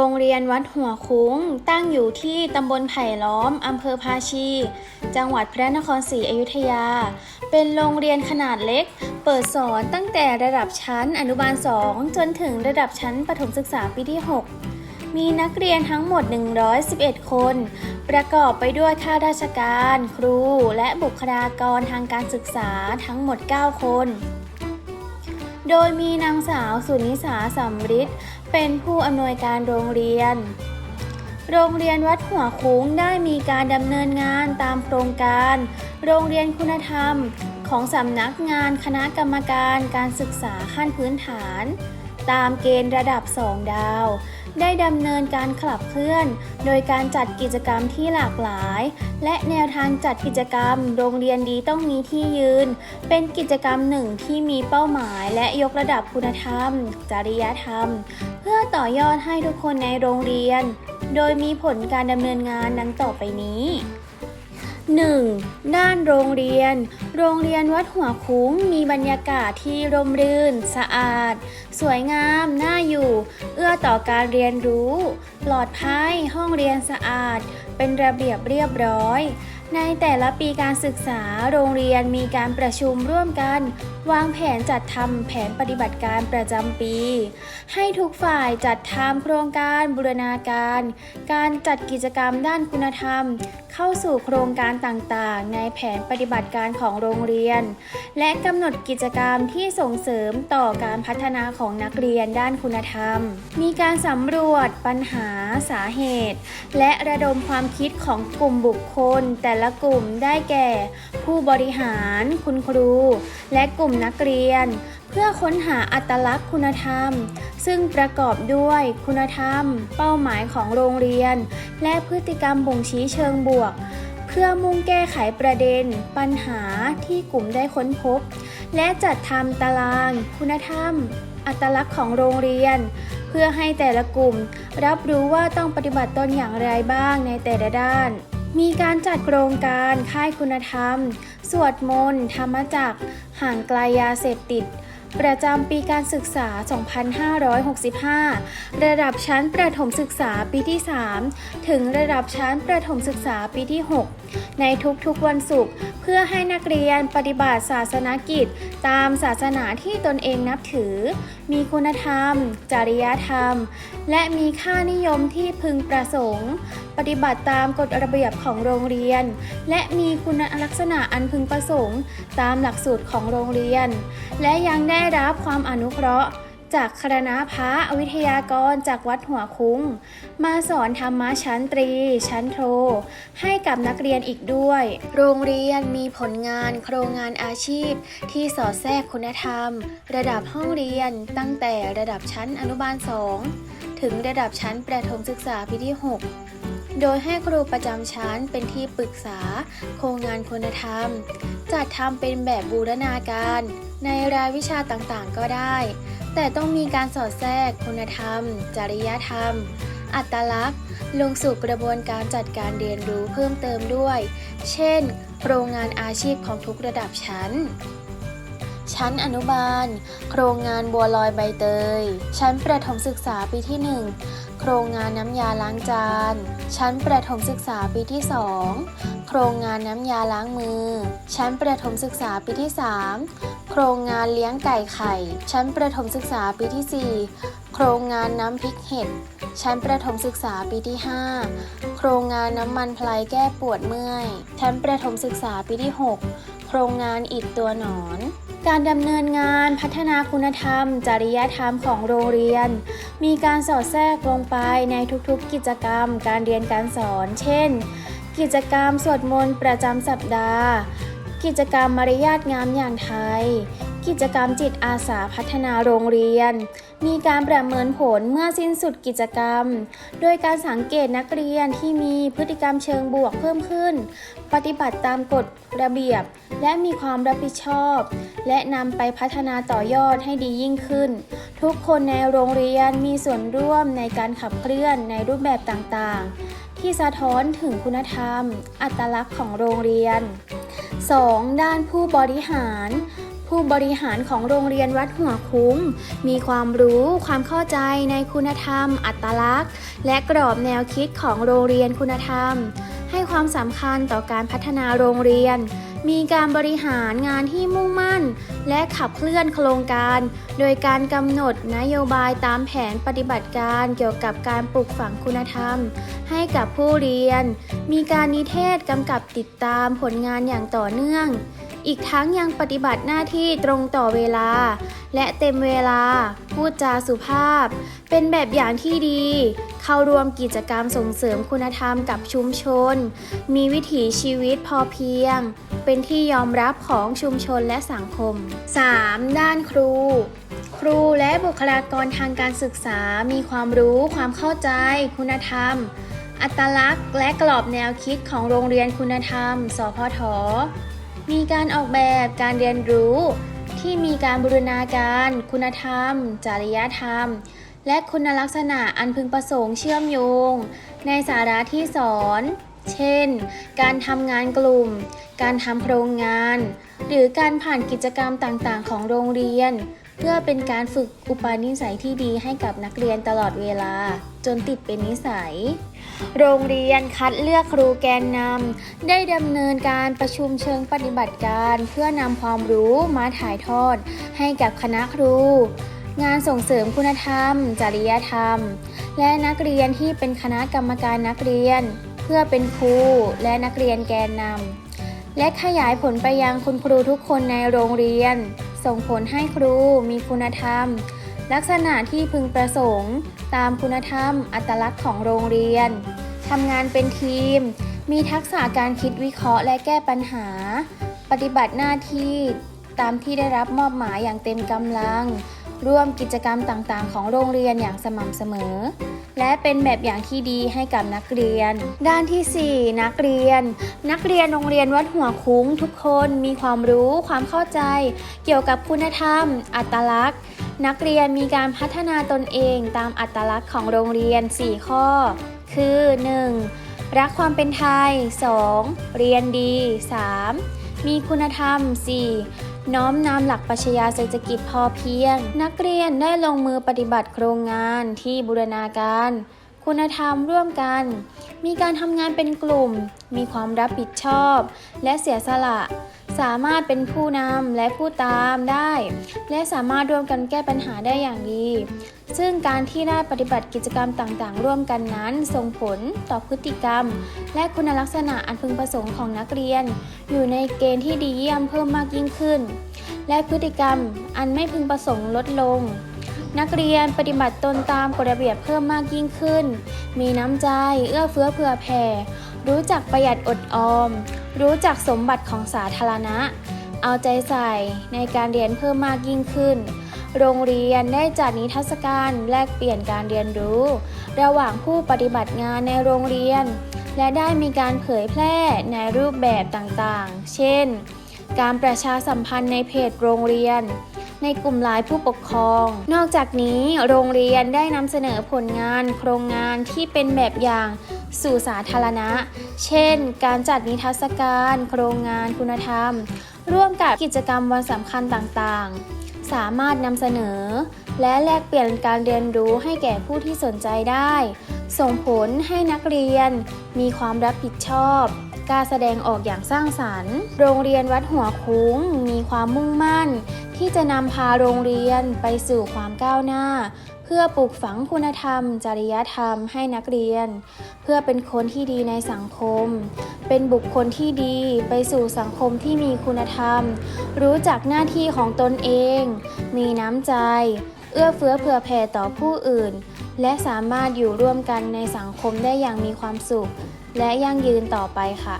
โรงเรียนวัดหัวคุ้ง ตั้งอยู่ที่ตำบลไผ่ล้อม อำเภอภาชี จังหวัดพระนครศรีอยุธยา เป็นโรงเรียนขนาดเล็ก เปิดสอนตั้งแต่ระดับชั้นอนุบาล 2 จนถึงระดับชั้นประถมศึกษาปีที่ 6 มีนักเรียนทั้งหมด 111 คน ประกอบไปด้วยข้าราชการ ครู และบุคลากรทางการศึกษาทั้งหมด 9 คน โดยมีนางสาวสุนิสาสัมฤทธิ์ เป็นผู้อำนวยการโรงเรียน โรงเรียนวัดหัวคุ้งได้มีการดำเนินงานตามโครงการ โรงเรียนคุณธรรม ของสำนักงานคณะกรรมการการศึกษาขั้นพื้นฐาน ตามเกณฑ์ระดับ 2 ดาว ได้ดำเนินการขับเคลื่อน โดยการจัดกิจกรรมที่หลากหลาย และแนวทางจัดกิจกรรม โรงเรียนดีต้องมีที่ยืน เป็นกิจกรรมหนึ่งที่มีเป้าหมาย และยกระดับคุณธรรม จริยธรรม เพื่อต่อยอดให้ทุกคนในโรงเรียน โดยมีผลการดำเนินงานดังต่อไปนี้ 1. ด้านโรงเรียน โรงเรียนวัดหัวคุ้งมีบรรยากาศที่ร่มรื่น สะอาด สวยงาม น่าอยู่ เอื้อต่อการเรียนรู้ ปลอดภัย ห้องเรียนสะอาด เป็นระเบียบเรียบร้อย ในแต่ละปีการศึกษาโรงเรียนมีการประชุมร่วมกัน วางแผนจัดทำแผนปฏิบัติการประจำปี ให้ทุกฝ่ายจัดทำโครงการบูรณาการ การจัดกิจกรรมด้านคุณธรรม เข้าสู่โครงการต่างๆ ในแผนปฏิบัติการของโรงเรียน และกำหนดกิจกรรมที่ส่งเสริมต่อการพัฒนาของนักเรียนด้านคุณธรรม มีการสำรวจปัญหาสาเหตุ และระดมความคิดของกลุ่มบุคคลแต่ละกลุ่มได้แก่ ผู้บริหาร คุณครู และกลุ่มนักเรียน เพื่อค้นหาอัตลักษณ์คุณธรรม ซึ่งประกอบด้วยคุณธรรม เป้าหมายของโรงเรียน และพฤติกรรมบ่งชี้เชิงบวก เพื่อมุ่งแก้ไขประเด็น ปัญหาที่กลุ่มได้ค้นพบ และจัดทำตาราง คุณธรรม อัตลักษณ์ของโรงเรียนเพื่อให้แต่ละกลุ่ม รับรู้ว่าต้องปฏิบัติตนอย่างไรบ้างในแต่ละด้าน มีการจัดโครงการค่ายคุณธรรม สวดมนต์ธรรมจักรห่างไกลยาเสพติด ประจำปีการศึกษา 2565 ระดับชั้นประถมศึกษาปีที่ 3 ถึงระดับชั้นประถมศึกษาปีที่ 6 ในทุกๆวันศุกร์ พื่อให้นักเรียนปฏิบัติศาสนกิจ ตามศาสนาที่ตนเองนับถือ มีคุณธรรม จริยธรรม และมีค่านิยมที่พึงประสงค์ ปฏิบัติตามกฎระเบียบของโรงเรียน และมีคุณลักษณะอันพึงประสงค์ ตามหลักสูตรของโรงเรียน และยังได้รับความอนุเคราะห์ จากคณะพระวิทยากรจากวัดหัวคุ้ง มาสอนธรรมะชั้นตรี ชั้นโท ให้กับนักเรียนอีกด้วย โรงเรียนมีผลงานโครงงานอาชีพ ที่สอดแทรกคุณธรรม ระดับห้องเรียนตั้งแต่ระดับชั้นอนุบาล 2 ถึงระดับชั้นประถมศึกษาปีที่ 6 โดยให้ครูประจำชั้นเป็นที่ปรึกษา โครงงานคุณธรรม จัดทำเป็นแบบบูรณาการ ในรายวิชาต่างๆก็ได้ แต่ต้องมีการสอดแทรกคุณธรรม จริยธรรม อัตลักษณ์ ลงสู่กระบวนการจัดการเรียนรู้เพิ่มเติมด้วย เช่นโครงงานอาชีพของทุกระดับชั้น ชั้นอนุบาล โครงงานบัวลอยใบเตย ชั้นประถมศึกษาปีที่ 1 โครงงานน้ำยาล้างจาน ชั้นประถมศึกษาปีที่ 2 โครงงานน้ำยาล้างมือ ชั้นประถมศึกษาปีที่ 3 โครงงานเลี้ยงไก่ไข่ ชั้นประถมศึกษาปีที่ 4 โครงงานน้ำพริกเห็ด ชั้นประถมศึกษาปีที่ 5 โครงงานน้ำมันพลายแก้ปวดเมื่อย ชั้นประถมศึกษาปีที่ 6 โครงงานอิดตัวหนอน การดำเนินงานพัฒนาคุณธรรม จริยธรรมของโรงเรียน มีการสอดแทรกลงไปในทุกๆกิจกรรม การเรียนการสอน เช่น กิจกรรมสวดมนต์ประจำสัปดาห์ กิจกรรมมารยาทงามอย่างไทย กิจกรรมจิตอาสาพัฒนาโรงเรียน มีการประเมินผลเมื่อสิ้นสุดกิจกรรม โดยการสังเกตนักเรียนที่มีพฤติกรรมเชิงบวกเพิ่มขึ้น ปฏิบัติตามกฎระเบียบ และมีความรับผิดชอบ และนำไปพัฒนาต่อยอดให้ดียิ่งขึ้น ทุกคนในโรงเรียนมีส่วนร่วมในการขับเคลื่อนในรูปแบบต่างๆ ที่สะท้อนถึงคุณธรรม อัตลักษณ์ของโรงเรียน 2. ด้านผู้บริหาร ผู้บริหารของโรงเรียนวัดหัวคุ้งมีความรู้ความเข้าใจในคุณธรรม อัตลักษณ์ และกรอบแนวคิดของโรงเรียนคุณธรรม ให้ความสำคัญต่อการพัฒนาโรงเรียน มีการบริหารงานที่มุ่งมั่น และขับเคลื่อนโครงการ โดยการกำหนดนโยบายตามแผนปฏิบัติการเกี่ยวกับการปลูกฝังคุณธรรม ให้กับผู้เรียน มีการนิเทศกำกับติดตามผลงานอย่างต่อเนื่อง อีกทั้งยังปฏิบัติหน้าที่ตรงต่อเวลา และเต็มเวลา พูดจาสุภาพ เป็นแบบอย่างที่ดี เข้าร่วมกิจกรรมส่งเสริมคุณธรรมกับชุมชน มีวิถีชีวิตพอเพียง เป็นที่ยอมรับของชุมชนและสังคม 3. ด้านครู ครูและบุคลากรทางการศึกษา มีความรู้ ความเข้าใจ คุณธรรมอัตลักษณ์และกรอบแนวคิดของโรงเรียนคุณธรรม สพท มีการออกแบบการเรียนรู้ ที่มีการบูรณาการ คุณธรรม จริยธรรม และคุณลักษณะอันพึงประสงค์เชื่อมโยง ในสาระที่สอน เช่น การทำงานกลุ่ม การทำโครงงาน หรือการผ่านกิจกรรมต่างๆ ของโรงเรียน เพื่อเป็นการฝึกอุปนิสัยที่ดีให้กับนักเรียนตลอดเวลา จนติดเป็นนิสัย โรงเรียนคัดเลือกครูแกนนำได้ดำเนินการประชุมเชิงปฏิบัติการ เพื่อนำความรู้มาถ่ายทอด ให้กับคณะครู งานส่งเสริมคุณธรรม จริยธรรม และนักเรียนที่เป็นคณะกรรมการนักเรียน เพื่อเป็นครูและนักเรียนแกนนำ และขยายผลไปยังคุณครูทุกคนในโรงเรียน ส่งผลให้ครูมีคุณธรรม ลักษณะที่พึงประสงค์ ตามคุณธรรม อัตลักษณ์ของโรงเรียนทำงานเป็นทีม มีทักษะการคิดวิเคราะห์และแก้ปัญหา ปฏิบัติหน้าที่ตามที่ได้รับมอบหมายอย่างเต็มกำลัง ร่วมกิจกรรมต่างๆ ของโรงเรียนอย่างสม่ำเสมอ และเป็นแบบอย่างที่ดีให้กับนักเรียน ด้านที่ 4 นักเรียน นักเรียนโรงเรียนวัดหัวคุ้ง ทุกคนมีความรู้ความเข้าใจ เกี่ยวกับคุณธรรม อัตลักษณ์ นักเรียนมีการพัฒนาตนเองตามอัตลักษณ์ของโรงเรียน 4 ข้อ คือ 1. รักความเป็นไทย 2. เรียนดี 3. มีคุณธรรม 4. น้อมนำหลักปรัชญาเศรษฐกิจพอเพียง นักเรียนได้ลงมือปฏิบัติโครงงานที่บูรณาการ คุณธรรมร่วมกัน มีการทำงานเป็นกลุ่ม มีความรับผิดชอบ และเสียสละ สามารถเป็นผู้นำและผู้ตามได้ และสามารถร่วมกันแก้ปัญหาได้อย่างดี ซึ่งการที่ได้ปฏิบัติกิจกรรมต่างๆ ร่วมกันนั้น ส่งผลต่อพฤติกรรม และคุณลักษณะอันพึงประสงค์ของนักเรียน อยู่ในเกณฑ์ที่ดีเยี่ยมเพิ่มมากยิ่งขึ้น และพฤติกรรมอันไม่พึงประสงค์ลดลงนักเรียนปฏิบัติตนตามกฎระเบียบเพิ่มมากยิ่งขึ้น มีน้ำใจ เอื้อเฟื้อเผื่อแผ่ รู้จักประหยัดอดออม รู้จักสมบัติของสาธารณะ เอาใจใส่ในการเรียนเพิ่มมากยิ่งขึ้น โรงเรียนได้จัดนิทรรศการแลกเปลี่ยนการเรียนรู้ ระหว่างผู้ปฏิบัติงานในโรงเรียน และได้มีการเผยแพร่ในรูปแบบต่างๆ เช่น การประชาสัมพันธ์ในเพจโรงเรียนในกลุ่มไลน์ผู้ปกครอง นอกจากนี้โรงเรียนได้นำเสนอผลงานโครงงานที่เป็นแบบอย่าง สู่สาธารณะ เช่น การจัดนิทรรศการ โครงงานคุณธรรม ร่วมกับกิจกรรมวันสำคัญต่างๆ สามารถนำเสนอ และแลกเปลี่ยนการเรียนรู้ให้แก่ผู้ที่สนใจได้ ส่งผลให้นักเรียน มีความรับผิดชอบกล้ารแสดงออกอย่างสร้างสรรค์ โรงเรียนวัดหัวคุ้ง มีความมุ่งมั่น ที่จะนำพาโรงเรียนไปสู่ความก้าวหน้า พื่อปลูกฝังคุณธรรม จริยธรรมให้นักเรียน เพื่อเป็นคนที่ดีในสังคม เป็นบุคคลที่ดีไปสู่สังคมที่มีคุณธรรม รู้จักหน้าที่ของตนเอง มีน้ำใจ เอื้อเฟื้อเผื่อแผ่ต่อผู้อื่น และสามารถอยู่ร่วมกันในสังคมได้อย่างมีความสุข และยั่งยืนต่อไปค่ะ